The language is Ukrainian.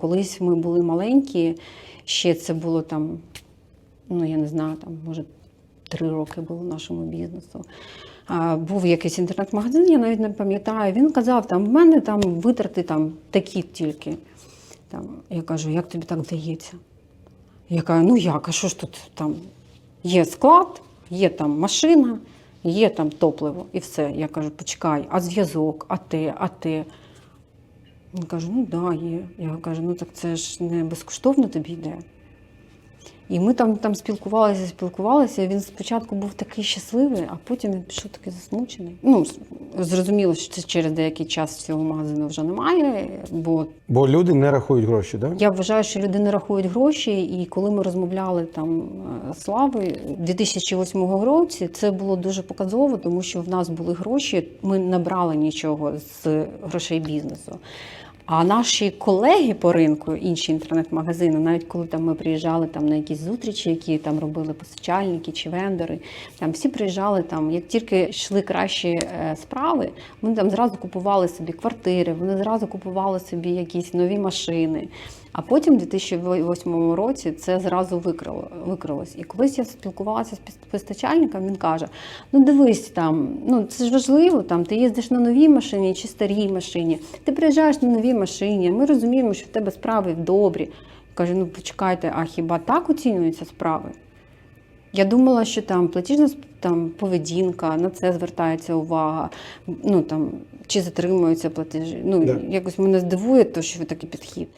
Колись ми були маленькі, ще це було там, ну я не знаю, там, може, три роки було нашому бізнесу. А, був якийсь інтернет-магазин, я навіть не пам'ятаю. Він казав, там, в мене там витрати там, такі тільки. Там, я кажу, як тобі так вдається? Я кажу, ну як, а що ж тут там? Є склад, є там машина, є там топливо і все. Я кажу, почекай, а зв'язок, а те, а те. Він каже, ну да, є. Я кажу, ну так це ж не безкоштовно тобі йде. І ми там, там спілкувалися, спілкувалися. Він спочатку був такий щасливий, а потім він пішов такий засмучений. Ну, зрозуміло, що це через деякий час цього магазину вже немає, бо Бо люди не рахують гроші, так? Да? я вважаю, що люди не рахують гроші, і коли ми розмовляли там е, у 2008 році, це було дуже показово, тому що в нас були гроші. Ми не брали нічого з грошей бізнесу. А наші колеги по ринку, інші інтернет-магазини, навіть коли там ми приїжджали там на якісь зустрічі, які там робили постачальники чи вендори, там всі приїжджали там, як тільки йшли кращі е, справи, вони там зразу купували собі квартири, вони зразу купували собі якісь нові машини. А потім, у 2008 році, це зразу викрило, викрилось. І колись я спілкувалася з постачальником, він каже: ну дивись там, ну це ж важливо, там ти їздиш на новій машині чи старій машині. Ти приїжджаєш на новій машині. Ми розуміємо, що в тебе справи добрі. Каже, ну почекайте, а хіба так оцінюються справи? Я думала, що там платіжна там, поведінка, на це звертається увага, ну там чи затримуються платежі. Ну Да. якось мене здивує, то що такий підхід.